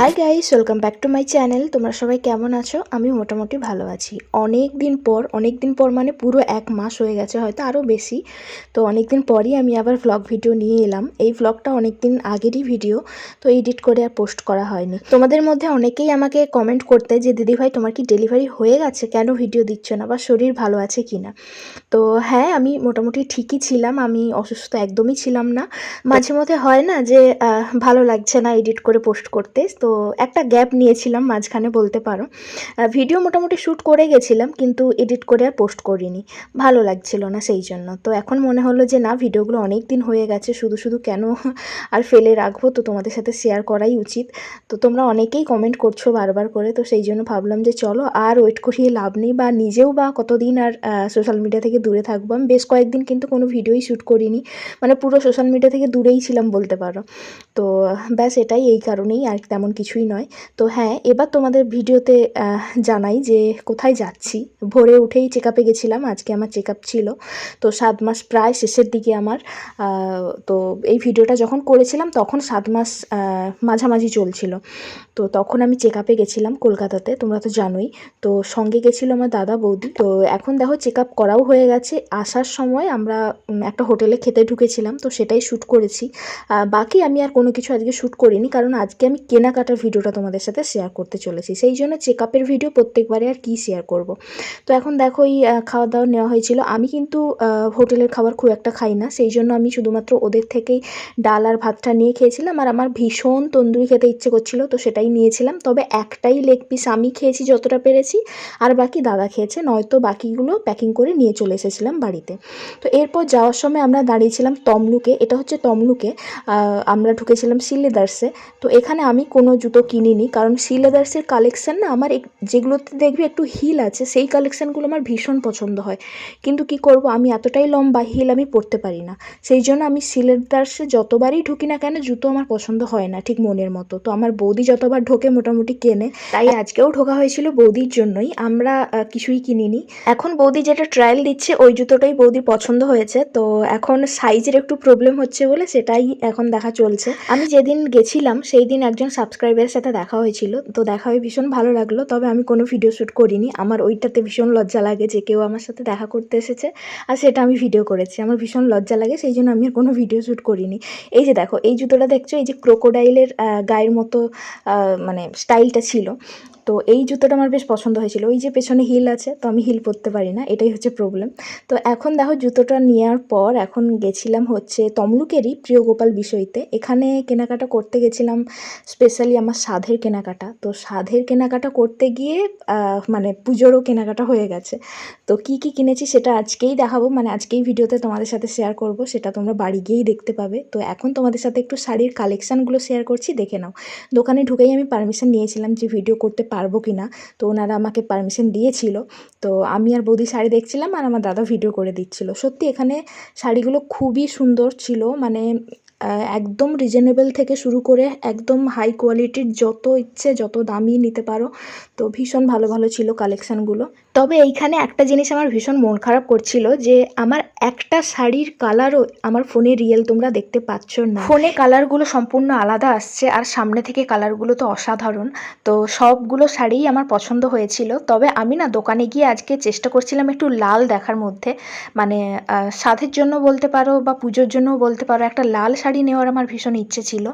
Hi guys welcome back to my channel তোমরা সবাই কেমন আছো? আমি মোটামুটি ভালো আছি। অনেক দিন পর অনেক দিন পর মানে পুরো এক মাস হয়ে গেছে, হয়তো আরও বেশি। তো অনেক দিন পরই আমি আবার ভ্লগ ভিডিও নিয়ে এলাম। এই ভ্লগটা অনেক দিন আগেরই ভিডিও তো এডিট করে আর পোস্ট করা হয়নি। তোমাদের মধ্যে অনেকেই আমাকে কমেন্ট করতে যে দিদিভাই তোমার কি ডেলিভারি হয়ে গেছে? কেন ভিডিও দিচ্ছ না? বা শরীর ভালো আছে কি না তো হ্যাঁ আমি মোটামুটি ঠিকই ছিলাম। আমি অসুস্থ একদমই ছিলাম না। মাঝে মধ্যে হয় না যে ভালো লাগছে না এডিট করে পোস্ট করতে। তো একটা গ্যাপ নিয়েছিলাম মাঝখানে বলতে পারো। ভিডিও মোটামুটি শ্যুট করে গেছিলাম কিন্তু এডিট করে আর পোস্ট করিনি। ভালো লাগছিল না সেই জন্য। তো এখন মনে হলো যে না ভিডিওগুলো অনেক দিন হয়ে গেছে, শুধু শুধু কেন আর ফেলে রাখব তো তোমাদের সাথে শেয়ার করাই উচিত। তো তোমরা অনেকেই কমেন্ট করছ বারবার করে, তো সেই জন্য ভাবলাম যে চলো আর ওয়েট করিয়ে লাভ নেই বা নিজেও বা কতদিন আর সোশ্যাল মিডিয়া থেকে দূরে থাকব। আমি বেশ কয়েকদিন কিন্তু কোনো ভিডিওই শ্যুট করিনি। মানে পুরো সোশ্যাল মিডিয়া থেকে দূরেই ছিলাম বলতে পারো। তো ব্যাস এটাই, এই কারণেই আর তেমন কিছুই নয়। তো হ্যাঁ এবার তোমাদের ভিডিওতে জানাই যে কোথায় যাচ্ছি। ভোরে উঠেই চেক আপে গেছিলাম, আজকে আমার চেক আপ ছিল। তো সাত মাস প্রায় শেষের দিকে আমার তো এই ভিডিওটা যখন করেছিলাম তখন সাত মাস মাঝামাঝি চলছিল। তো তখন আমি চেক আপে গেছিলাম কলকাতাতে, তোমরা তো জানোই। তো সঙ্গে গেছিল আমার দাদা বৌদি। তো এখন দেখো চেক আপ করাও হয়ে গেছে। আসার সময় আমরা একটা হোটেলে খেতে ঢুকেছিলাম, তো সেটাই শ্যুট করেছি। বাকি আমি আর কোনো কিছু আজকে শ্যুট করিনি, কারণ আজকে আমি কেনাকাটার ভিডিওটা তোমাদের সাথে শেয়ার করতে চলেছি। সেই জন্য চেক আপের ভিডিও প্রত্যেকবারে আর কি শেয়ার করব? তো এখন দেখো এই খাওয়া দাওয়া নেওয়া হয়েছিল। আমি কিন্তু হোটেলের খাবার খুব একটা খাই না। সেই জন্য আমি শুধুমাত্র ওদের থেকেই ডাল আর ভাতটা নিয়ে খেয়েছিলাম। আর আমার ভীষণ তন্দুরি খেতে ইচ্ছে করছিল, তো সেটাই নিয়েছিলাম। তবে একটাই লেগ পিস আমি খেয়েছি যতটা পেরেছি, আর বাকি দাদা খেয়েছে। নয়তো বাকিগুলো প্যাকিং করে নিয়ে চলে এসেছিলাম বাড়িতে। তো এরপর যাওয়ার সময় আমরা দাঁড়িয়েছিলাম তমলুকে। এটা হচ্ছে তমলুকে আমরা ঢুকেছিলাম সিলেদার্সে তো এখানে আমি কোনো জুতো কিনিনি কারণ সিলেদার্সের কালেকশান না আমার এক- যেগুলোতে দেখবি একটু হিল আছে সেই কালেকশানগুলো আমার ভীষণ পছন্দ হয়। কিন্তু কি করব আমি এতটাই লম্বা হিল আমি পরতে পারি না। সেই জন্য আমি সিলেদার্সে যতবারই ঢুকি না কেন জুতো আমার পছন্দ হয় না ঠিক মনের মতো। তো আমার বৌদি যতবার ঢোকে মোটামুটি কেনে। তাই আজকেও ঢোকা হয়েছিল বৌদির জন্যই। আমরা কিছুই কিনিনি। এখন বৌদি যেটা ট্রায়াল দিচ্ছে ওই জুতোটাই বৌদির পছন্দ হয়েছে। তো এখন সাইজের একটু প্রবলেম হচ্ছে বলে সেটাই এখন দেখা চলছে। আমি যেদিন গেছিলাম সেই দিন একজন সাবস্ক্রাইবারের সাথে দেখা হয়েছিল। তো দেখা হয়ে ভীষণ ভালো লাগল। তবে আমি কোনো ভিডিও শ্যুট করিনি। আমার ওইটাতে ভীষণ লজ্জা লাগে যে কেউ আমার সাথে দেখা করতে এসেছে আর সেটা আমি ভিডিও করেছি। আমার ভীষণ লজ্জা লাগে, সেই জন্য আমি আর কোনো ভিডিও শ্যুট করিনি। এই যে দেখো, এই জুতোটা দেখছ? এই যে ক্রোকোডাইলের গায়ের মতো মানে স্টাইলটা ছিল। তো এই জুতোটা আমার বেশ পছন্দ হয়েছিল। ওই যে পেছনে হিল আছে, তো আমি হিল পরতে পারি না, এটাই হচ্ছে প্রবলেম তো এখন দেখো জুতোটা নেওয়ার পর এখন গেছিলাম হচ্ছে তমলুকেরই প্রিয় গোপাল বিষয়তে। এখানে কেনাকাটা করতে গেছিলাম স্পেশালি আমার সাধের কেনাকাটা। তো সাধের কেনাকাটা করতে গিয়ে মানে পুজোরও কেনাকাটা হয়ে গেছে। তো কি কি কিনেছি সেটা আজকেই দেখাবো মানে আজকেই ভিডিওতে তোমাদের সাথে শেয়ার করব, সেটা তোমরা বাড়ি গিয়েই দেখতে পাবে। তো এখন তোমাদের সাথে একটু শাড়ির কালেকশানগুলো শেয়ার করছি, দেখে নাও। দোকানে ঢুকেই আমি পারমিশন নিয়েছিলাম যে ভিডিও করতে পারব কি না? তো ওনারা আমাকে পারমিশন দিয়েছিল। তো আমি আর বৌদি শাড়ি দেখছিলাম আর আমার দাদা ভিডিও করে দিচ্ছিল। সত্যি এখানে শাড়িগুলো খুবই সুন্দর ছিল। মানে একদম রিজনেবল থেকে শুরু করে একদম হাই কোয়ালিটির যত ইচ্ছে, যত দামি নিতে পারো তো ভীষণ ভালো ভালো ছিল কালেকশানগুলো তবে এইখানে একটা জিনিস আমার ভীষণ মন খারাপ করছিল যে আমার একটা শাড়ির কালারও আমার ফোনে রিয়েল তোমরা দেখতে পাচ্ছ না। ফোনে কালারগুলো সম্পূর্ণ আলাদা আসছে আর সামনে থেকে কালারগুলো তো অসাধারণ। তো সবগুলো শাড়িই আমার পছন্দ হয়েছিল। তবে আমি না দোকানে গিয়ে আজকে চেষ্টা করছিলাম একটু লাল দেখার মধ্যে। মানে সাধের জন্য বলতে পারো বা পুজোর জন্যও বলতে পারো একটা লাল শাড়ি নেওয়ার আমার ভীষণ ইচ্ছে ছিল।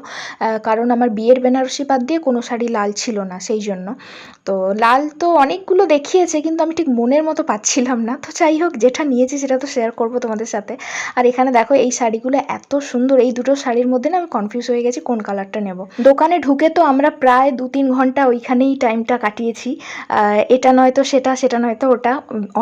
কারণ আমার বিয়ের বেনারসি বাদ দিয়ে কোনো শাড়ি লাল ছিল না, সেই জন্য। তো লাল তো অনেকগুলো দেখিয়েছে, কিন্তু আমি ঠিক মনের মতো পাচ্ছিলাম না। তো যাই হোক, যেটা নিয়েছি সেটা তো শেয়ার করব তোমাদের সাথে। আর এখানে দেখো, এই শাড়িগুলো এত সুন্দর, এই দুটো শাড়ির মধ্যে না আমি কনফিউজ হয়ে গেছি, কোন কালারটা নেব? দোকানে ঢুকে তো আমরা প্রায় দু তিন ঘণ্টা ওইখানেই টাইমটা কাটিয়েছি। এটা নয়তো সেটা সেটা নয়তো ওটা।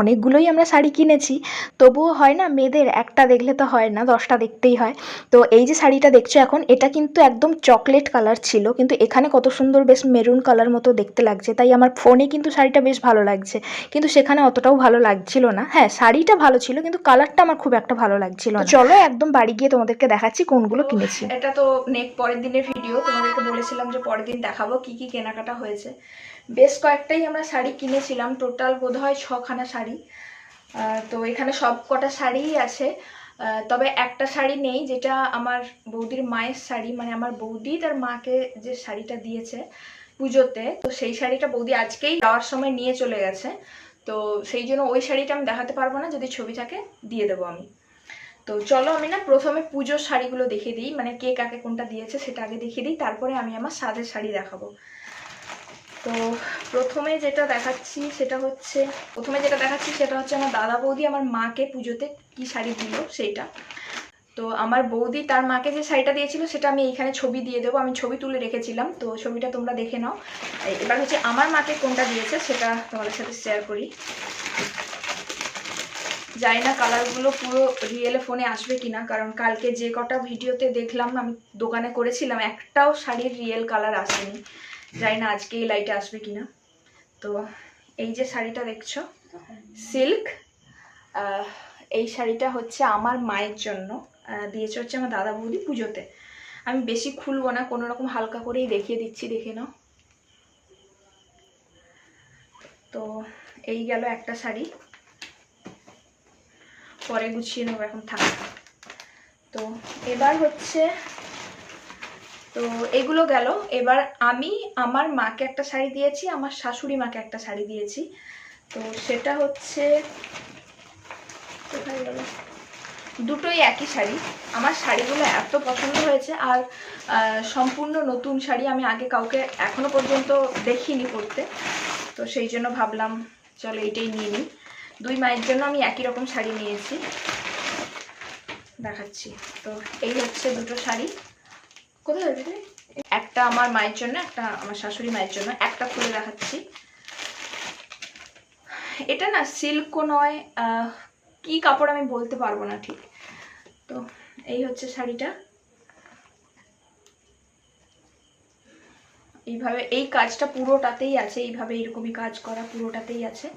অনেকগুলোই আমরা শাড়ি কিনেছি। তবুও হয় না, মেয়েদের একটা দেখলে তো হয় না, দশটা দেখতেই হয়। তো এই যে শাড়িটা দেখছ এখন, এটা কিন্তু একদম চকলেট কালার ছিল, কিন্তু এখানে কত সুন্দর বেশ মেরুন কালার মতো দেখতে লাগছে, তাই আমার ফোনে কিন্তু শাড়িটা বেশ ভালো লাগছে। কিন্তু সেখানে অতটাও ভালো লাগছিল না। হ্যাঁ শাড়িটা ভালো ছিল কিন্তু কালারটা আমার খুব একটা ভালো লাগছিল না। চলো একদম বাড়ি গিয়ে তোমাদেরকে দেখাচ্ছি কোনগুলো কিনেছি। এটা তো নেক পরের দিনের ভিডিও তোমাদেরকে বলেছিলাম যে পরের দিন দেখাবো কি কি কেনাকাটা হয়েছে। বেশ কয়েকটাই আমরা শাড়ি কিনেছিলাম। টোটাল বোধ হয় ছখানা শাড়ি। তো এখানে সব কটা শাড়িই আছে। তবে একটা শাড়ি নেই যেটা আমার বৌদির মায়ের শাড়ি। মানে আমার বৌদি তার মাকে যে শাড়িটা দিয়েছে পুজোতে, তো সেই শাড়িটা বৌদি আজকেই যাওয়ার সময় নিয়ে চলে গেছে। তো সেই জন্য ওই শাড়িটা আমি দেখাতে পারব না, যদি ছবি থাকে দিয়ে দেবো আমি। তো চলো আমি না প্রথমে পুজোর শাড়িগুলো দেখিয়ে দিই মানে কে কাকে কোনটা দিয়েছে সেটা আগে দেখিয়ে দিই, তারপরে আমি আমার সাজের শাড়ি দেখাবো। তো প্রথমে যেটা দেখাচ্ছি সেটা হচ্ছে, প্রথমে যেটা দেখাচ্ছি সেটা হচ্ছে আমার দাদা বৌদি আমার মাকে পুজোতে কি শাড়ি দিল, সেইটা। তো আমার বৌদি তার মাকে যে শাড়িটা দিয়েছিল সেটা আমি এখানে ছবি দিয়ে দেবো। আমি ছবি তুলে রেখেছিলাম, তো ছবিটা তোমরা দেখে নাও। এবার হচ্ছে আমার মাকে কোনটা দিয়েছে সেটা তোমাদের সাথে শেয়ার করি। জানি না কালারগুলো পুরো রিয়েলে ফোনে আসবে কিনা, কারণ কালকে যে কটা ভিডিওতে দেখলাম, আমি দোকানে করেছিলাম, একটাও শাড়ির রিয়েল কালার আসেনি। জানি না আজকে এই লাইটে আসবে কিনা। তো এই যে শাড়িটা দেখছ সিল্ক এই শাড়িটা হচ্ছে আমার মায়ের জন্য। দিয়েছে হচ্ছে আমার দাদা বৌদি পুজোতে। আমি বেশি খুলবো না, কোনো রকম হালকা করেই দেখিয়ে দিচ্ছি, দেখে নাও। তো এই গেল একটা শাড়ি। পরে গুছিয়ে নেব, এখন থাক। তো এবার হচ্ছে, তো এগুলো গেল। এবার আমি আমার মাকে একটা শাড়ি দিয়েছি, আমার শাশুড়ি মাকে একটা শাড়ি দিয়েছি। তো সেটা হচ্ছে, কোথায় গেল? দুটোই একই শাড়ি। আমার শাড়িগুলো এত পছন্দ হয়েছে আর সম্পূর্ণ নতুন শাড়ি আমি আগে কাউকে এখনও পর্যন্ত দেখিনি পরতে। তো সেই জন্য ভাবলাম, চলো এইটাই নিয়ে নিই। দুই মায়ের জন্য আমি একই রকম শাড়ি নিয়েছি। দেখাচ্ছি। তো এই হচ্ছে দুটো শাড়ি। কোথায় যাবে একটা আমার মায়ের জন্য, একটা আমার শাশুড়ি মায়ের জন্য। একটা খুলে দেখাচ্ছি। এটা না সিল্কও নয় কি কাপড় আমি বলতে পারব না ঠিক। তো এই হচ্ছে শাড়িটা। এইভাবে এই কাজটা পুরোটাতেই আছে, এইভাবে এরকমই কাজ করা পুরোটাতেই আছে।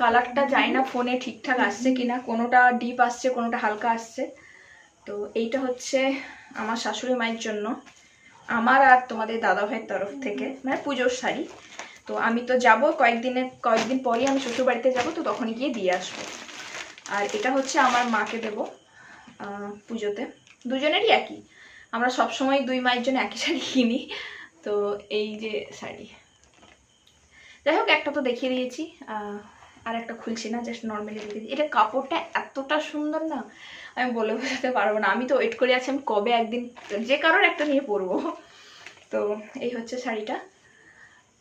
কালারটা যায় না ফোনে ঠিকঠাক আসছে কিনা, কোনোটা ডিপ আসছে, কোনোটা হালকা আসছে। তো এইটা হচ্ছে আমার শাশুড়ি মায়ের জন্য। আমার আর তোমাদের দাদা ভাইয়ের তরফ থেকে মানে পুজোর শাড়ি। তো আমি তো যাব, কয়েকদিনের, কয়েকদিন পরই আমি শ্বশুর বাড়িতে যাব, তো তখনই গিয়ে দিয়ে আসব। আর এটা হচ্ছে আমার মাকে দেবো পুজোতে। দুজনেরই একই। আমরা সবসময় দুই মায়ের জন্য একই শাড়ি কিনি, তো এই যে শাড়ি। যাই হোক, একটা তো দেখিয়ে দিয়েছি আর একটা খুলছি না জাস্ট নর্মালি দিই। এটা কাপড়টা এতটা সুন্দর না, আমি বলে বোঝাতে পারব না। আমি তো ওয়েট করে আছি, আমি কবে একদিন, যে কারোর একটা নিয়ে পরবো। তো এই হচ্ছে শাড়িটা।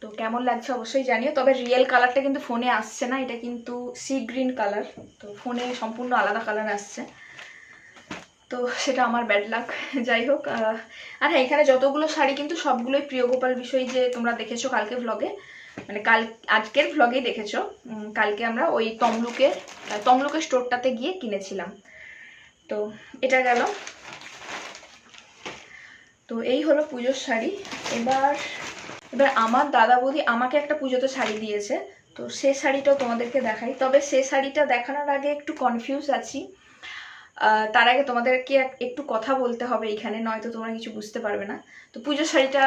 তো কেমন লাগছে অবশ্যই জানিও। তবে রিয়েল কালারটা কিন্তু ফোনে আসছে না এটা কিন্তু সি গ্রিন কালার তো ফোনে সম্পূর্ণ আলাদা কালার আসছে। তো সেটা আমার ব্যাড লাক যাই হোক আর হ্যাঁ এখানে যতগুলো শাড়ি কিন্তু সবগুলোই প্রিয়গোপাল বিষয় যে তোমরা দেখেছ কালকে ভ্লগে মানে কাল আজকের ভ্লগেই দেখেছ। কালকে আমরা ওই তমলুকের আহ, তমলুকের স্টোরটাতে গিয়ে কিনেছিলাম। তো এটা গেল। তো এই হলো পুজোর শাড়ি। এবার এবার আমার দাদা বৌদি আমাকে একটা পুজোতে শাড়ি দিয়েছে, তো সে শাড়িটাও তোমাদেরকে দেখাই। তবে সে শাড়িটা দেখানোর আগে একটু কনফিউজ আছি। তার আগে তোমাদেরকে এক- একটু কথা বলতে হবে এখানে, নয়তো তোমরা কিছু বুঝতে পারবে না। তো পুজো শাড়িটা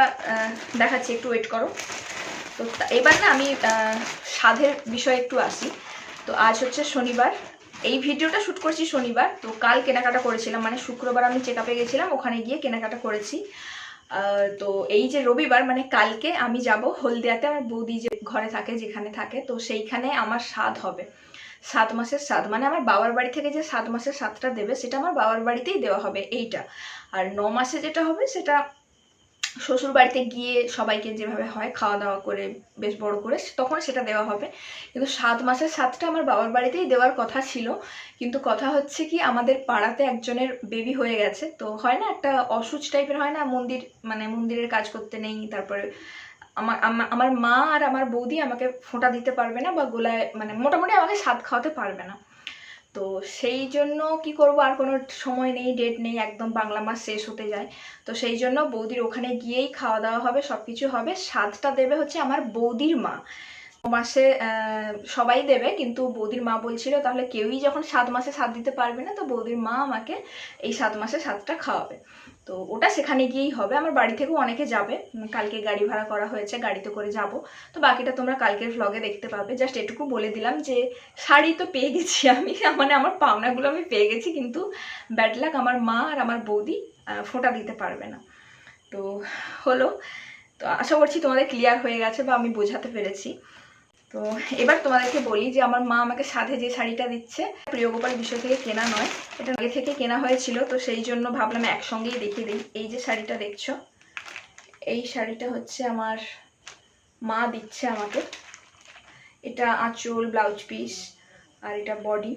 দেখাচ্ছি, একটু ওয়েট করো। তো এবার না আমি সাধের বিষয়ে একটু আসি। তো আজ হচ্ছে শনিবার। এই ভিডিওটা শ্যুট করছি শনিবার, তো কাল কেনাকাটা করেছিলাম মানে শুক্রবার আমি চেক আপে গেছিলাম, ওখানে গিয়ে কেনাকাটা করেছি। তো এই যে রবিবার মানে কালকে আমি যাব হলদিয়াতে আমার বৌদি যে ঘরে থাকে, যেখানে থাকে, তো সেইখানে আমার স্বাদ হবে। সাত মাসের স্বাদ মানে আমার বাবার বাড়ি থেকে যে সাত মাসের স্বাদটা দেবে, সেটা আমার বাবার বাড়িতেই দেওয়া হবে, এইটা। আর ন মাসে যেটা হবে, সেটা শ্বশুর বাড়িতে গিয়ে সবাইকে যেভাবে হয় খাওয়া দাওয়া করে, বেশ বড় করে, তখন সেটা দেওয়া হবে। কিন্তু সাত মাসের সাতটা আমার বাবার বাড়িতেই দেওয়ার কথা ছিল। কিন্তু কথা হচ্ছে কি, আমাদের পাড়াতে একজনের বেবি হয়ে গেছে। তো হয় না, একটা অসুচ টাইপের হয় না, মন্দির মানে মন্দিরের কাজ করতে নেই, তারপরে আমার আমার মা আর আমার বৌদি আমাকে ফোঁটা দিতে পারবে না বা গোলায় মানে মোটামুটি আমাকে স্বাদ খাওয়াতে পারবে না। তো সেই জন্য কি করব? আর কোনো সময় নেই ডেট নেই, একদম বাংলা মাস শেষ হতে যায়। তো সেই জন্য বৌদির ওখানে গিয়েই খাওয়া দাওয়া হবে সব কিছু হবে। স্বাদটা দেবে হচ্ছে আমার বৌদির মা। মাসে সবাই দেবে, কিন্তু বৌদির মা বলছিল, তাহলে কেউই যখন সাত মাসে স্বাদ দিতে পারবে না, তো বৌদির মা আমাকে এই সাত মাসে স্বাদটা খাওয়াবে। তো ওটা সেখানে গিয়েই হবে। আমার বাড়ি থেকেও অনেকে যাবে। কালকে গাড়ি ভাড়া করা হয়েছে, গাড়িতে করে যাব। তো বাকিটা তোমরা কালকের ভ্লগে দেখতে পাবে। জাস্ট এটুকু বলে দিলাম যে, শাড়ি তো পেয়ে গেছি আমি। মানে আমার পাওনাগুলো আমি পেয়ে গেছি, কিন্তু ব্যাড লাক আমার মা আর আমার বৌদি ফোঁটা দিতে পারবে না। তো হলো। তো আশা করছি তোমাদের ক্লিয়ার হয়ে গেছে বা আমি বোঝাতে পেরেছি। তো এবার তোমাদেরকে বলি যে আমার মা আমাকে সাধে যে শাড়িটা দিচ্ছে, প্রিয়গোপাল বিষয় থেকে কেনা নয়, এটা আগে থেকে কেনা হয়েছিল, তো সেই জন্য ভাবলাম একসঙ্গেই দেখিয়ে দিই। এই যে শাড়িটা দেখছ, এই শাড়িটা হচ্ছে আমার মা দিচ্ছে আমাকে। এটা আঁচল, ব্লাউজ পিস, আর এটা বডি।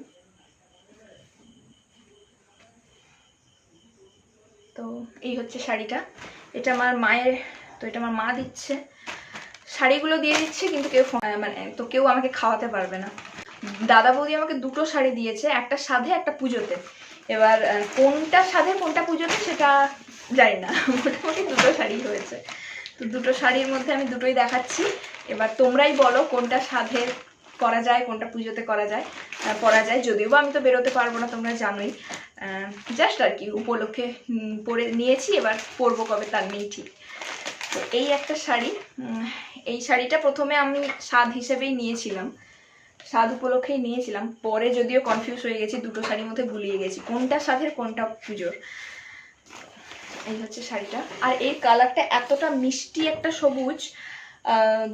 তো এই হচ্ছে শাড়িটা। এটা আমার মায়ের, তো এটা আমার মা দিচ্ছে। শাড়িগুলো দিয়ে দিচ্ছে, কিন্তু কেউ মানে তো কেউ আমাকে খাওয়াতে পারবে না। দাদা বৌদি আমাকে দুটো শাড়ি দিয়েছে, একটা সাধে, একটা পুজোতে। এবার কোনটা সাধে, কোনটা পুজোতে সেটা জানি না, মোটামুটি দুটো শাড়ি হয়েছে। তো দুটো শাড়ির মধ্যে আমি দুটোই দেখাচ্ছি। এবার তোমরাই বলো কোনটা সাধে করা যায়, কোনটা পুজোতে করা যায় পরা যায়। যদিও বা আমি তো বেরোতে পারব না, তোমরা জানোই। জাস্ট আর কি, উপলক্ষে পরে নিয়েছি, এবার পরবো কবে, তার নেই ঠিক। তো এই একটা শাড়ি এই শাড়িটা প্রথমে আমি স্বাদ হিসেবেই নিয়েছিলাম। স্বাদ উপলক্ষেই নিয়েছিলাম। পরে যদিও কনফিউজ হয়ে গেছি, দুটো শাড়ির মধ্যে গুলিয়ে গেছি। কোনটা স্বাদের, কোনটা পুজোর? এই হচ্ছে শাড়িটা। আর এই কালারটা এতটা মিষ্টি একটা সবুজ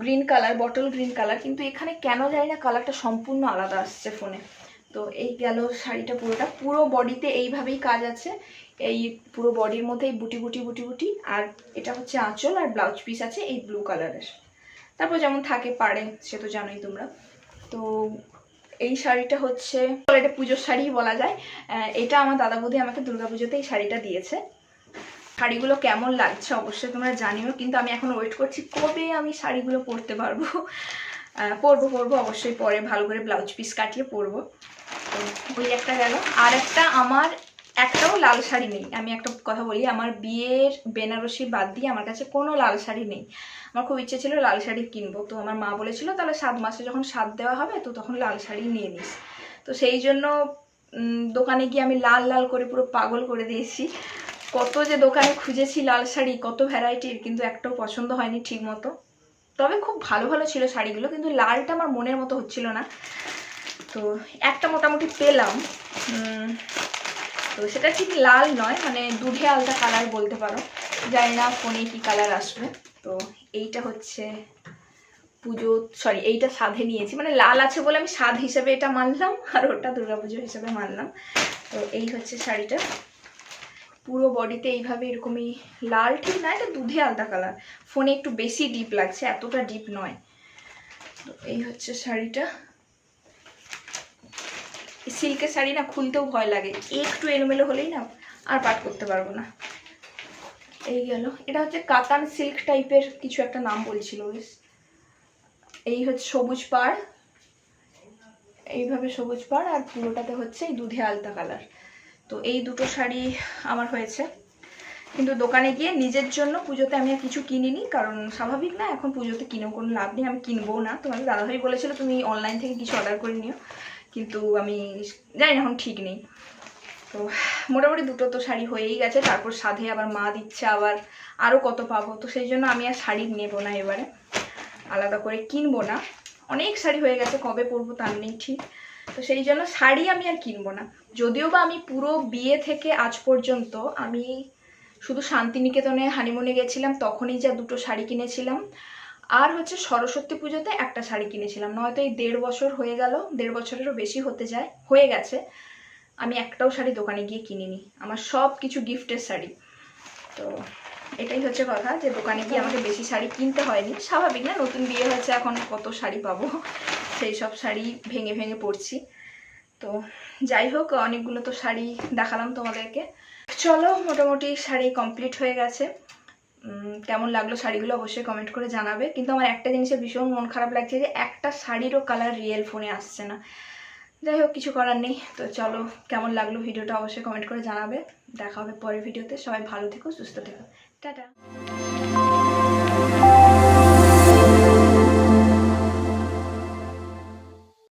green colour bottle green colour কিন্তু এখানে কেন জানি না কালারটা সম্পূর্ণ আলাদা আসছে ফোনে তো এই গেল শাড়িটা পুরোটা। পুরো বডিতে এইভাবেই কাজ আছে। এই পুরো বডির মধ্যে এই বুটি বুটি বুটি বুটি। আর এটা হচ্ছে আঁচল আর ব্লাউজ পিস আছে এই ব্লু কালারের তারপর যেমন থাকে পাড়ে সে তো জানোই তোমরা। তো এই শাড়িটা হচ্ছে, এটা পুজোর শাড়ি বলা যায়। এটা আমার দাদা বৌদি আমাকে দুর্গাপুজোতে এই শাড়িটা দিয়েছে। শাড়িগুলো কেমন লাগছে অবশ্যই তোমরা জানিও, কিন্তু আমি এখন ওয়েট করছি কবে আমি শাড়িগুলো পরতে পারব। পরবো পরবো, অবশ্যই পরে ভালো করে ব্লাউজ পিস কাটিয়ে পরবো। ওই একটা গেল। আর একটা আমার একটাও লাল শাড়ি নেই। আমি একটা কথা বলি, আমার বিয়ের বেনারসি বাদ দিয়ে আমার কাছে কোনো লাল শাড়ি নেই। আমার খুব ইচ্ছে ছিল লাল শাড়ি কিনবো। তো আমার মা বলেছিল, তাহলে সাত মাসে যখন সাত দেওয়া হবে, তো তখন লাল শাড়ি নিয়ে নিস। তো সেই জন্য দোকানে গিয়ে আমি লাল লাল করে পুরো পাগল করে দিয়েছি। কত যে দোকানে খুঁজেছি লাল শাড়ি, কত ভ্যারাইটির, কিন্তু একটাও পছন্দ হয়নি ঠিক মতো তবে খুব ভালো ভালো ছিল শাড়িগুলো, কিন্তু লালটা আমার মনের মতো হচ্ছিল না। তো একটা মোটামুটি পেলাম। তো সেটা ঠিক লাল নয় মানে দুধে আলতা কালার বলতে পারো। জানি না ফোনে কি কালার আসবে। তো এইটা হচ্ছে পুজো সরি এইটা সাধে নিয়েছি। মানে লাল আছে বলে আমি স্বাদ হিসেবে এটা মানলাম, আর ওটা দুর্গাপুজো হিসেবে মানলাম। তো এই হচ্ছে শাড়িটা। পুরো বডিতে এইভাবে এরকমই লাল ঠিক না, এটা দুধে আলতা কালার ফোনে একটু বেশি ডিপ লাগছে, এতটা ডিপ নয়। তো এই হচ্ছে শাড়িটা। সিল্কের শাড়ি না খুলতেও ভয় লাগে। একটু এলোমেলো হলেই না আর পাট করতে পারব না। এই গেল। এটা হচ্ছে কাতান সিল্ক টাইপের কিছু একটা নাম বলছিল বেশ। এই হচ্ছে সবুজ পাড়। এইভাবে সবুজ পাড় আর পুরোটাতে হচ্ছে এই দুধে আলতা কালার। তো এই দুটো শাড়ি আমার হয়েছে। কিন্তু দোকানে গিয়ে নিজের জন্য পুজোতে আমি আর কিছু কিনিনি, কারণ স্বাভাবিক না, এখন পুজোতে কিনেও কোনো লাভ নেই, আমি কিনবো না। তোমাকে দাদাভাই বলেছিল তুমি অনলাইন থেকে কিছু অর্ডার করে নিও। কিন্তু আমি জানি না এখন ঠিক নেই। তো মোটামুটি দুটো তো শাড়ি হয়েই গেছে, তারপর সাধে আবার মা দিচ্ছে আবার আরও কত পাবো। তো সেই জন্য আমি আর শাড়ি নেব না এবারে, আলাদা করে কিনবো না। অনেক শাড়ি হয়ে গেছে, কবে পরবো তার নেই ঠিক। তো সেই জন্য শাড়ি আমি আর কিনবো না। যদিও বা আমি পুরো বিয়ে থেকে আজ পর্যন্ত আমি শুধু শান্তিনিকেতনে হানিমুনে গেছিলাম, তখনই যা দুটো শাড়ি কিনেছিলাম। আর হচ্ছে সরস্বতী পুজোতে একটা শাড়ি কিনেছিলাম। নয়তো এই দেড় বছর হয়ে গেল, দেড় বছরেরও বেশি হতে যায়, হয়ে গেছে। আমি একটাও শাড়ি দোকানে গিয়ে কিনিনি, আমার সব কিছু গিফটের শাড়ি। তো এটাই হচ্ছে কথা যে দোকানে গিয়ে আমাকে বেশি শাড়ি কিনতে হয়নি। স্বাভাবিক না, নতুন বিয়ে হয়েছে, এখন কত শাড়ি পাবো? সেই সব শাড়ি ভেঙে ভেঙে পরছি। তো যাই হোক, অনেকগুলো তো শাড়ি দেখালাম তোমাদেরকে। চলো, মোটামুটি শাড়ি কমপ্লিট হয়ে গেছে। কেমন লাগল শাড়িগুলো অবশ্যই কমেন্ট করে জানাবে। কিন্তু আমার একটা জিনিসে ভীষণ মন খারাপ লাগছে যে একটা শাড়িরও কালার রিয়েল ফোনে আসছে না। যাই হোক, কিছু করার নেই। তো চলো, কেমন লাগল ভিডিওটা অবশ্যই কমেন্ট করে জানাবে। দেখা হবে পরের ভিডিওতে। সবাই ভালো থেকো, সুস্থ থেকো। টাটা।